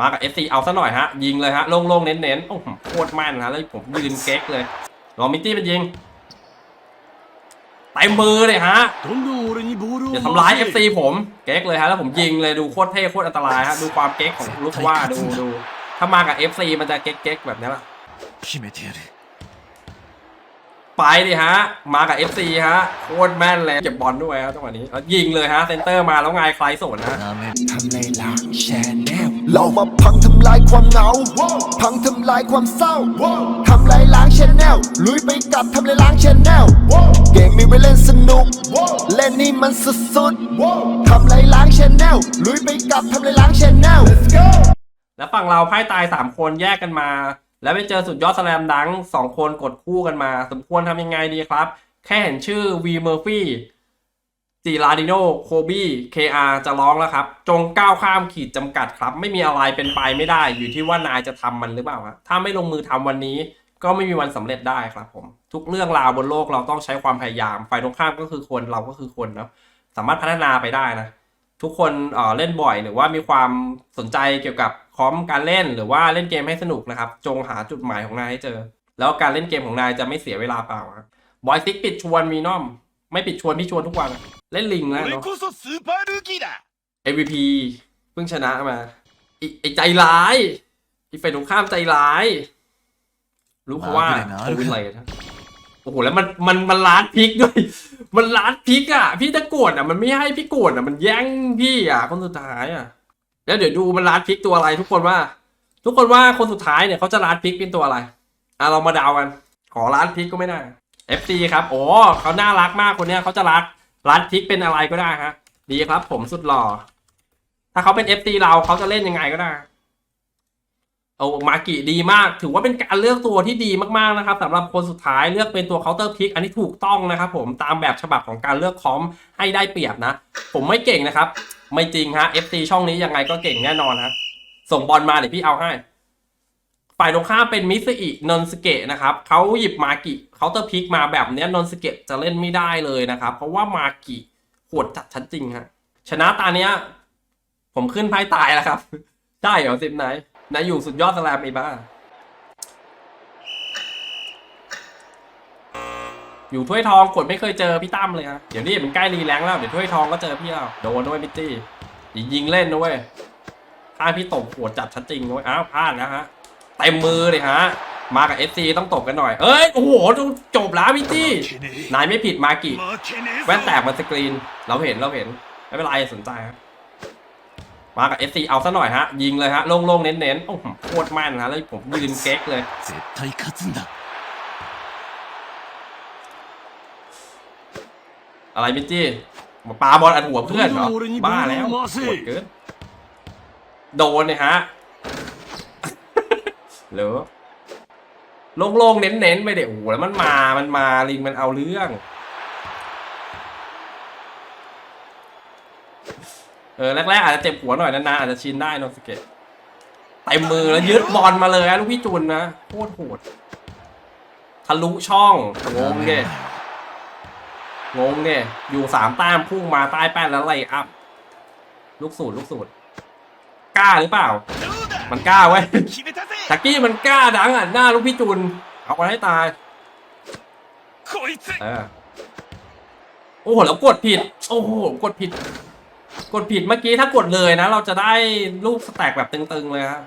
มากับเอฟซีเอาซะหน่อยฮะ ยิงเลยฮะ โล่งๆ เน้นๆ โอ้โหโคตรแม่นนะแล้วผมยืนเก๊กเลยลองมิกตี้เป็นยิงเต็มมือเลยฮะอย่าทำร้ายเอฟซีผมเก๊กเลยฮะ แล้วผมยิงเลยดูโคตรเท่โคตรอันตรายฮะ ดูความเก๊กของลูกว่าดูดูถ้ามากับเอฟซีมันจะเก๊กเก๊กแบบนี้แหละไปดิฮะ มากับ FC ฮะ โคตรแม่นเลยเก็บบอลด้วยครับจังหวะนี้แล้วยิงเลยฮะ เซนเตอร์มาแล้วไงใครสนฮะ เรามาพังทำลายความเหงา พังทำลายความเศร้า ทำลายล้างชแนลลุยไปกับทำลายล้างชแนลเกมมีไว้เล่นสนุก เล่นนี่มันสุดๆทำลายล้างชแนลลุยไปกับทำลายล้างชแนลแล้วฝั่งเราไพ่ตายสามคนแยกกันมา แล้วไปเจอสุดยอดสแลมดังสองคนกดคู่กันมา สมควรทำยังไงดีครับ แค่เห็นชื่อวีเมอร์ฟี่ จีราดิโนโคบี้เคอาจะร้องแล้วครับ จงก้าวข้ามขีดจำกัดครับ ไม่มีอะไรเป็นไปไม่ได้อยู่ที่ว่านายจะทำมันหรือเปล่าครับถ้าไม่ลงมือทำวันนี้ ก็ไม่มีวันสำเร็จได้ครับผม ทุกเรื่องราวบนโลกเราต้องใช้ความพยายามฝ่ายตรงข้ามก็คือคนเราก็คือคนนะสามารถพัฒนาไปได้นะ ทุกคนเอ่อเล่นบ่อยหรือว่ามีความสนใจเกี่ยวกับคอมการเล่นหรือว่าเล่นเกมให้สนุกนะครับ จงหาจุดหมายของนายให้เจอ แล้วการเล่นเกมของนายจะไม่เสียเวลาเปล่าครับบอยซิกปิดชวนมีน้อม ไม่ปิดชวนพี่ชวนทุกวันเล่นลิงแล้วเนาะ MVP เพิ่งชนะมาไอ้ใจร้ายไอฝ่ายตรงข้ามใจร้าย รู้เพราะว่าโควิดเลยนโอ้โหแล้วมันมันมันล้านพริกด้วย มันล้านพริกอะ พี่ตะโกดอะมันไม่ให้พี่โกดอะมันแย่งพี่อะคนสุดท้ายอะ แล้วเดี๋ยวดูมันล้านพริกตัวอะไร ทุกคนว่า ทุกคนว่าคนสุดท้ายเนี่ยเขาจะล้านพริกเป็นตัวอะไรอะเรามาเดากัน ขอล้านพริกก็ไม่ได้ FC ครับโอ้เขาน่ารักมากคนเนี้ยเขาจะรักล้านพริกเป็นอะไรก็ได้ฮะ ดีครับผมสุดหล่อ ถ้าเขาเป็น FT เราเขาจะเล่นยังไงก็ได้โอ้มากิดีมาก ถือว่าเป็นการเลือกตัวที่ดีมากๆนะครับสำหรับคนสุดท้ายเลือกเป็นตัวเคาน์เตอร์พิกอันนี้ถูกต้องนะครับผมตามแบบฉบับของการเลือกคอมให้ได้เปรียบนะ ผมไม่เก่งนะครับ ไม่จริงฮะ FT ช่องนี้ยังไงก็เก่งแน่นอนฮะส่งบอลมาเดี๋ยวพี่เอาให้ ฝ่ายตรงข้ามเป็นมิสอินนสเกะนะครับเขาหยิบมากิเคาน์เตอร์พิกมาแบบนี้นนสเกะจะเล่นไม่ได้เลยนะครับ เพราะว่ามากิโหดจัดชัดจริงฮะชนะตาเนี้ย ผมขึ้นไพ่ตายแล้วครับ ได้เหรอสิบไหนนายอยู่สุดยอดสแลมไอ้บ้า อยู่ถ้วยทองกดไม่เคยเจอพี่ตั้มเลยฮะเดี๋ยวนี้มันใกล้รีแลงค์แล้วเดี๋ยวถ้วยทองก็เจอพี่แล้วโดนด้วยมิตตี้อย่ายิงเล่นนะเว้ยถ้าพี่ตบหัวจัดชัดจริงนะเว้ยอ้าวพลาดนะฮะ เต็มมือเลยฮะ มากับ FC ต้องตบกันหน่อย เฮ้ย โอ้โหจบแล้วพี่จี้ นายไม่ผิดมากิแว่นแตกมาสกรีน เราเห็นเราเห็น ไม่เป็นไรสนใจครับมากับ FC เอาซะหน่อยฮะ ยิงเลยฮะ โล่งๆ เน้นๆ โอ้โหโคตรมั่นนะแล้วผมยืนเก๊กเลยอะไรพี่จี้มาปาบอลอัดหัวเพื่อนเหรอบ้าแล้วโดนเลยฮะ หรือโล่งๆเน้นๆไปเด็กโอ้โหแล้วมันมา มันมาลิงมันเอาเรื่อง เออแรกๆอาจจะเจ็บหัวหน่อยนานๆอาจจะชินได้นอนสเก็ตเต็มมือแล้วยึดบอลมาเลยลูกพี่จุนนะโคตรโหดทะลุช่องงงเนี่ยงงเนี่ยอยู่สามแต้มพุ่งมาใต้แป้นแล้วไล่อัพลูกสูตรลูกสูตรกล้าหรือเปล่า มันกล้าเว้ย ชักี้มันกล้าดังอะหน้าลูกพี่จูน เอาไปให้ตายโอ้โหแล้วกดผิด โอ้โห กดผิด กดผิดเมื่อกี้ถ้ากดเลยนะ เราจะได้ลูกสแต็กแบบตึงๆเลยครับ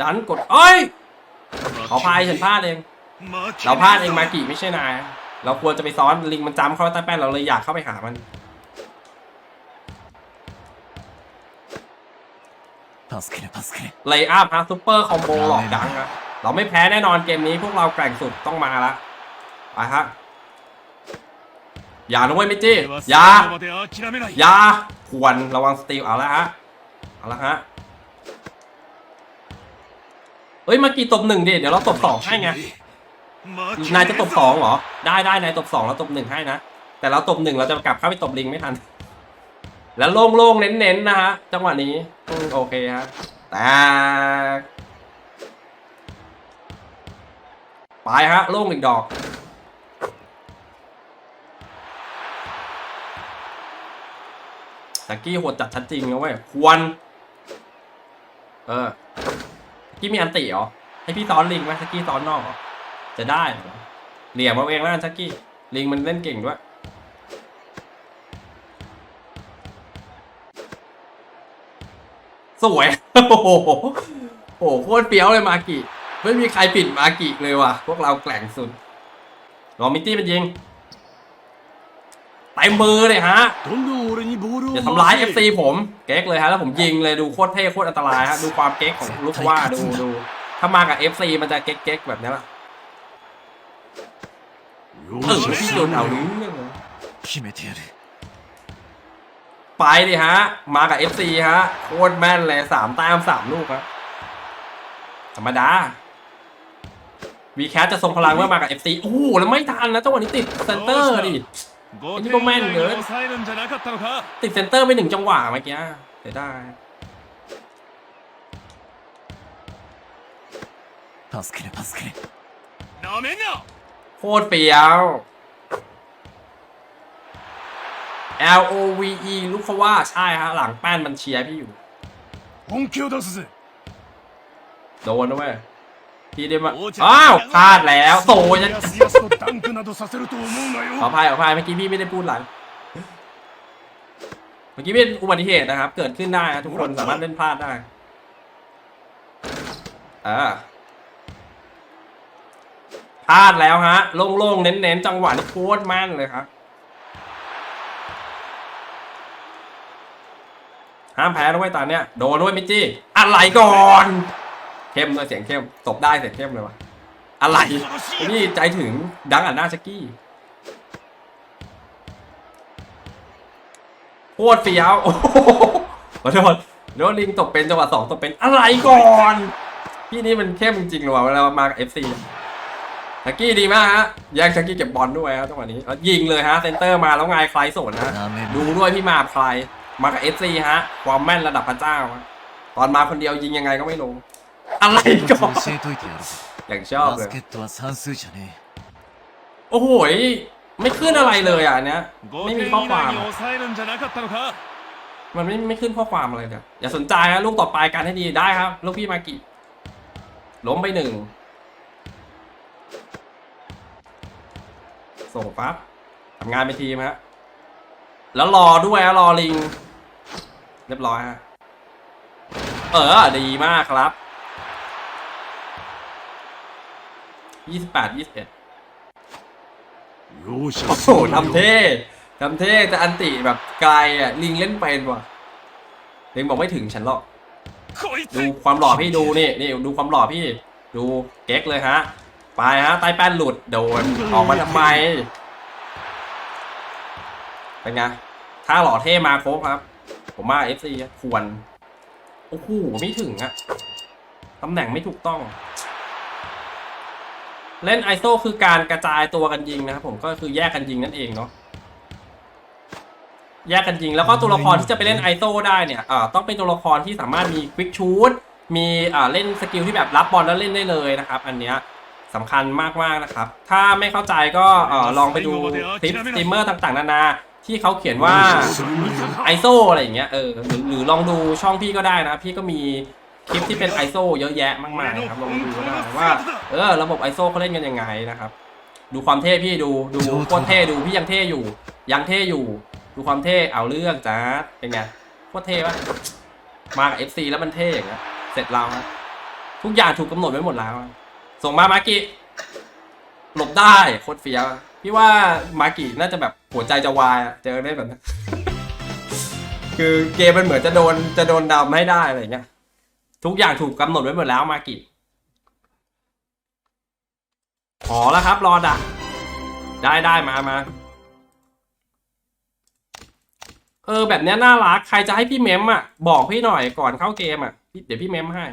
ดันกดเอ้ยขอพายฉันพลาดเอง เราพลาดเองมากี่ไม่ใช่นาย เราควรจะไปซ้อนลิงมันจำเข้าใต้แป้นเราเลยอยากเข้าไปหามัน ไลอัพฮะซูเปอร์คอมโบหลอกดังอะเราไม่แพ้แน่นอนเกมนี้พวกเราแกร่งสุดต้องมาละไปฮะอย่านุ้ยมิจิอย่าอย่าควรระวังสตีลเอาละฮะเอาละฮะเอ้ยเมื่อกี้ตบหนึ่งดิเดี๋ยวเราตบสองให้ไงนายจะตบสองเหรอได้ได้นายตบสองเราตบหนึ่งให้นะแต่เราตบหนึ่งเราจะกลับเข้าไปตบลิงไม่ทัน แล้วโล่งๆ เน้นๆ นะฮะ จังหวะนี้โอเคฮะแต่ไปฮะ โล่งอีกดอก ตะกี้โหดจัดชัดจริงนะเว้ย ควร เออกี้มีอันติเหรอ ให้พี่ซ้อนลิงไหมชักกี้ซ้อนนอกเหรอ จะได้เหลี่ยมเอาเองแล้วกันชักกี้ ลิงมันเล่นเก่งด้วย สวย โอ้โหโอ้โคตรเปี้ยวเลยมากิ ไม่มีใครปิดมากิเลยว่ะ พวกเราแกล่งสุดลองมิตี้มันยิงไตมือเลยฮะอย่าทำร้ายเอฟซีผมเก๊กเลยฮะแล้วผมยิงเลยดูโคตรเท่โคตรอันตรายฮะดูความเก๊กของลูกว่าดูดูถ้ามากับเอฟซีมันจะเก๊กเก๊กแบบนี้แหละเออพี่โดนเอาเรื่องเลย ไปดิฮะ มากับ FC ฮะ โคตรแม่นเลยสามแต้มสามลูกครับ ธรรมดาวีแคสจะทรงพลังเมื่อมากับ FC โอ้โหแล้วไม่ทันนะจังหวะนี้ติดเซนเตอร์ดิอันนี้ก็แม่นเกินติดเซนเตอร์ไปหนึ่งจังหวะเมื่อกี้เสียดายโคตรเปียว L O V E ลูกเขาว่าใช่ฮะหลังแป้นมันเชียร์พี่อยู่โดนด้วยพี่ได้มาอ้าวพลาดแล้วโตยันขอพายขอพายเมื่อกี้พี่ไม่ได้พูดหลัง เมื่อกี้เป็นอุบัติเหตุนะครับ เกิดขึ้นได้ทุกคนสามารถเล่นพลาดได้อ่าพลาดแล้วฮะ โล่งๆ เน้นๆ จังหวะนี่โคตรมั่นเลยครับ ห้ามแพ้ด้วยตอนเนี้ยโดนด้วยมิจิอะไรก่อนเข้มเลยเสียงเข้มตบได้เสียงเข้มเลยวะอะไรนี่ใจถึงดังอันหน้าชักกี้โคตรเฟียวโอ้โหขอโทษโดนลิงตกเป็นจังหวะสองตกเป็นอะไรก่อนพี่นี่มันเข้มจริงหรือเปล่าเวลามาเอฟซีชักกี้ดีมากฮะแยกงชักกี้เก็บบอลด้วยครับจังหวะนี้ยิงเลยฮะเซนเตอร์มาแล้วไงใครสนฮะดูด้วยพี่มาใคร มากับเอสซีฮะ ความแม่นระดับพระเจ้า ตอนมาคนเดียวยิงยังไงก็ไม่ลง อะไรก็อย่างชอบเลยโอ้โหไม่ขึ้นอะไรเลยอะเนี้ยไม่มีข้อความ มันไม่ไม่ขึ้นข้อความอะไรเลยอย่าสนใจนะลูกต่อไปการให้ดีได้ครับ ลูกพี่มากิล้มไปหนึ่งส่งปั๊บทำงานไปทีมฮะแล้วรอด้วยรอลิง เรียบร้อยฮะ เออ ดีมากครับ ยี่สิบแปดยี่สิบเอ็ดโอ้โหทำเท่ทำเท่แต่อันติแบบไกลอะ ลิงเล่นเป็นว่ะลิงบอกไม่ถึงฉันหรอก ดูความหล่อพี่ดูนี่นี่ดูความหล่อพี่ ดูเก๊กเลยฮะ ไปฮะใต้แป้นหลุดโดนออกมาทำไม เป็นไง ถ้าหล่อเท่มาครบครับ ผมว่าเอฟซีควร โอ้โห ไม่ถึงอะตำแหน่งไม่ถูกต้อง เล่นไอโซคือการกระจายตัวกันยิงนะครับผมก็คือแยกกันยิงนั่นเองเนาะแยกกันยิง แล้วก็ตัวละครที่จะไปเล่นไอโซได้เนี่ยอ่าต้องเป็นตัวละครที่สามารถมีควิกชูดมีอ่าเล่นสกิลที่แบบรับบอลแล้วเล่นได้เลยนะครับ อันเนี้ยสำคัญมากๆนะครับ ถ้าไม่เข้าใจก็เออลองไปดูคลิปสตรีมเมอร์ต่างๆ นานา ที่เขาเขียนว่าไอโซอะไรอย่างเงี้ยเออหรือหรือลองดูช่องพี่ก็ได้นะ พี่ก็มีคลิปที่เป็นไอโซเยอะแยะมากมายนะครับลองดูก็ได้ว่าเออระบบไอโซเขาเล่นกันยังไงนะครับ ดูความเท่พี่ดูดูโคตรเท่ดูพี่ยังเท่อยู่ ยังเท่อยู่ ดูความเท่เอาเรื่องจ้าเป็นไงโคตรเท่ปะมากับ FC แล้วมันเท่อย่างเงี้ยเสร็จเราฮะทุกอย่างถูกกำหนดไว้หมดแล้ว ส่งมามากิหลบได้โคตรเฟี้ยว พี่ว่ามากิน่าจะแบบหัวใจจะวายอะเจอได้แบบนั้น คือเกมมันเหมือนจะโดนจะโดนดำให้ได้อะไรเงี้ย ทุกอย่างถูกกำหนดไว้หมดแล้วมากิขอแล้วครับ รอดักได้ได้มามาเออแบบเนี้ยน่ารัก ใครจะให้พี่เมมอะ บอกพี่หน่อยก่อนเข้าเกมอะพี่เดี๋ยวพี่เมมให้